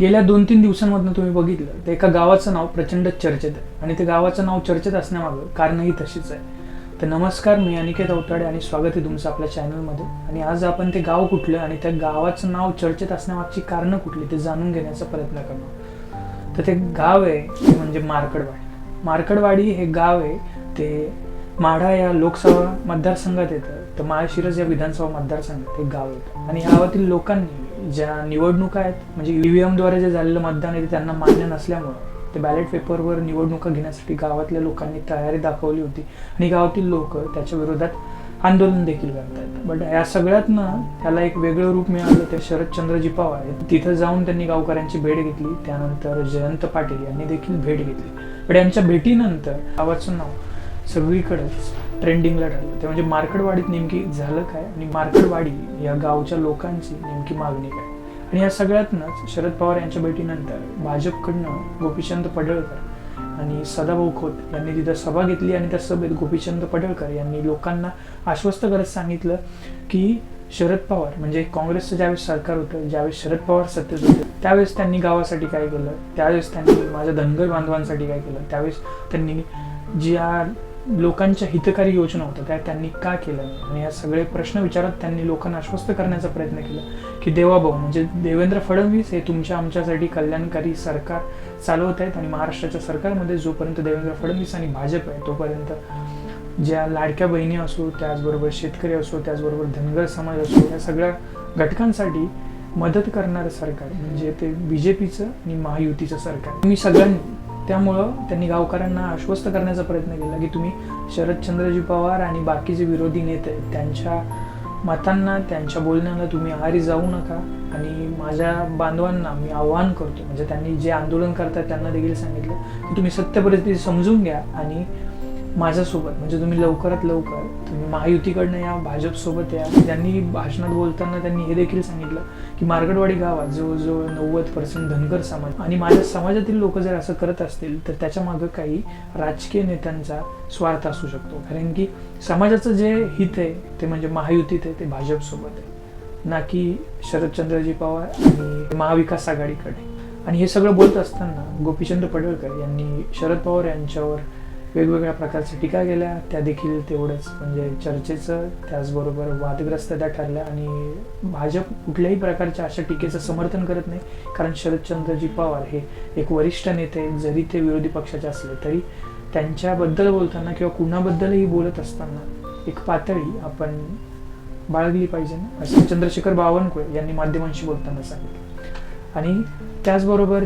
गेल्या दोन तीन दिवसांमधनं तुम्ही बघितलं तर एका गावाचं नाव प्रचंड चर्चेत आहे. आणि ते गावाचं नाव चर्चेत असण्यामागं कारणही तशीच आहे. तर नमस्कार मी अनिकेत अवताडे आणि स्वागत आहे तुमचं आपल्या चॅनलमध्ये आणि आज आपण ते गाव कुठलं आणि त्या गावाचं नाव चर्चेत असण्यामागची कारणं कुठली ते जाणून घेण्याचा प्रयत्न करणार तर ते गाव आहे ते म्हणजे मार्कडवाडी. मार्कडवाडी हे गाव आहे ते माढा या लोकसभा मतदारसंघात येतं. तर माळशिरस या विधानसभा मतदारसंघात हे गाव येतं. आणि गावातील लोकांनी ज्या निवडणुका आहेत म्हणजे ई व्ही एमद्वारे जे झालेलं मतदान आहे ते त्यांना मान्य नसल्यामुळं ते बॅलेट पेपरवर निवडणुका घेण्यासाठी गावातल्या लोकांनी तयारी दाखवली होती. आणि गावातील लोक त्याच्या विरोधात आंदोलन देखील करतायत. बट या सगळ्यातनं त्याला एक वेगळं रूप मिळालं ते शरदचंद्रजी पवार आहेत. तिथं जाऊन त्यांनी गावकऱ्यांची भेट घेतली. त्यानंतर जयंत पाटील यांनी देखील भेट घेतली. पण यांच्या भेटीनंतर गावाचं नाव सगळीकडेच ट्रेंडिंगला ठरलं. ते म्हणजे मार्कडवाडीत नेमकी झालं काय आणि मार्कडवाडी या गावच्या लोकांची नेमकी मागणी काय? आणि या सगळ्यातनंच शरद पवार यांच्या भेटीनंतर भाजपकडनं गोपीचंद पडळकर आणि सदाभाऊ खोत यांनी तिथं सभा घेतली आणि त्या सभेत गोपीचंद पडळकर यांनी लोकांना आश्वस्त करत सांगितलं की शरद पवार म्हणजे काँग्रेसचं ज्यावेळेस सरकार होतं ज्यावेळेस शरद पवार सत्तेत होते त्यावेळेस त्यांनी गावासाठी काय केलं? त्यावेळेस त्यांनी माझ्या धनगर बांधवांसाठी काय केलं? त्यावेळेस त्यांनी ज्या लोकांच्या हितकारी योजना होत्या त्या त्यांनी का केल्या? आणि या सगळे प्रश्न विचारत त्यांनी लोकांना आश्वस्त करण्याचा प्रयत्न केला की देवाभाऊ म्हणजे देवेंद्र फडणवीस हे तुमच्या आमच्यासाठी कल्याणकारी सरकार चालवत आहेत आणि महाराष्ट्राच्या सरकारमध्ये जोपर्यंत देवेंद्र फडणवीस आणि भाजप आहे तोपर्यंत ज्या लाडक्या बहिणी असो त्याचबरोबर शेतकरी असो त्याचबरोबर धनगर समाज असो या सगळ्या घटकांसाठी मदत करणारं सरकार म्हणजे ते बी जे पीचं आणि महायुतीचं सरकार. मी सगळ्यांनी त्यामुळं त्यांनी गावकऱ्यांना आश्वस्त करण्याचा प्रयत्न केला की तुम्ही शरदचंद्रजी पवार आणि बाकीचे विरोधी नेते त्यांच्या मतांना त्यांच्या बोलण्याला तुम्ही आहारी जाऊ नका. आणि माझ्या बांधवांना मी आव्हान करतो म्हणजे त्यांनी जे आंदोलन करतात त्यांना देखील सांगितलं की तुम्ही सत्य परिस्थिती समजून घ्या आणि माझ्यासोबत. म्हणजे तुम्ही लवकरात लवकर तुम्ही महायुतीकडनं या भाजपसोबत या. त्यांनी भाषणात बोलताना त्यांनी हे देखील सांगितलं की मार्गडवाडी गावात जवळजवळ नव्वद पर्सेंट धनगर समाज आणि माझ्या समाजातील लोक जर असं करत असतील तर त्याच्या मागं काही राजकीय नेत्यांचा स्वार्थ असू शकतो. कारण की समाजाचं जे हित आहे ते म्हणजे महायुतीत आहे ते भाजपसोबत आहे. ना की शरदचंद्रजी पवार आणि महाविकास आघाडीकडे. आणि हे सगळं बोलत असताना गोपीचंद पडळकर यांनी शरद पवार यांच्यावर वेगवेगळ्या प्रकारच्या टीका केल्या. त्या देखील तेवढंच म्हणजे चर्चेचं त्याचबरोबर वादग्रस्त त्या ठरल्या आणि भाजप कुठल्याही प्रकारच्या अशा टीकेचं समर्थन करत नाही. कारण शरदचंद्रजी पवार हे एक वरिष्ठ नेते जरी ते विरोधी पक्षाचे असले तरी त्यांच्याबद्दल बोलताना किंवा कुणाबद्दलही बोलत असताना एक पातळी आपण बाळगली पाहिजे ना? असं चंद्रशेखर बावनकुळे यांनी माध्यमांशी बोलताना सांगितलं. आणि त्याचबरोबर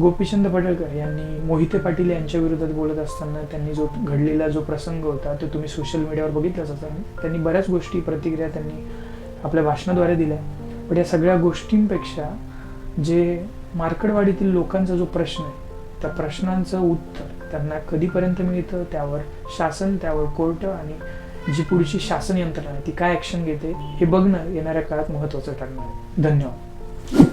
गोपीचंद पडळकर यांनी मोहिते पाटील यांच्या विरोधात बोलत असताना त्यांनी जो घडलेला जो प्रसंग होता तो तुम्ही सोशल मीडियावर बघितलाच होता त्यांनी बऱ्याच गोष्टी प्रतिक्रिया त्यांनी आपल्या भाषणाद्वारे दिल्या. पण या सगळ्या गोष्टींपेक्षा जे मार्कडवाडीतील लोकांचा जो प्रश्न आहे त्या प्रश्नांचं उत्तर त्यांना कधीपर्यंत मिळतं त्यावर शासन त्यावर कोर्ट आणि जी पुढची शासन यंत्रणा आहे ती काय ॲक्शन घेते हे बघणं येणाऱ्या काळात महत्त्वाचं ठरणार आहे. धन्यवाद.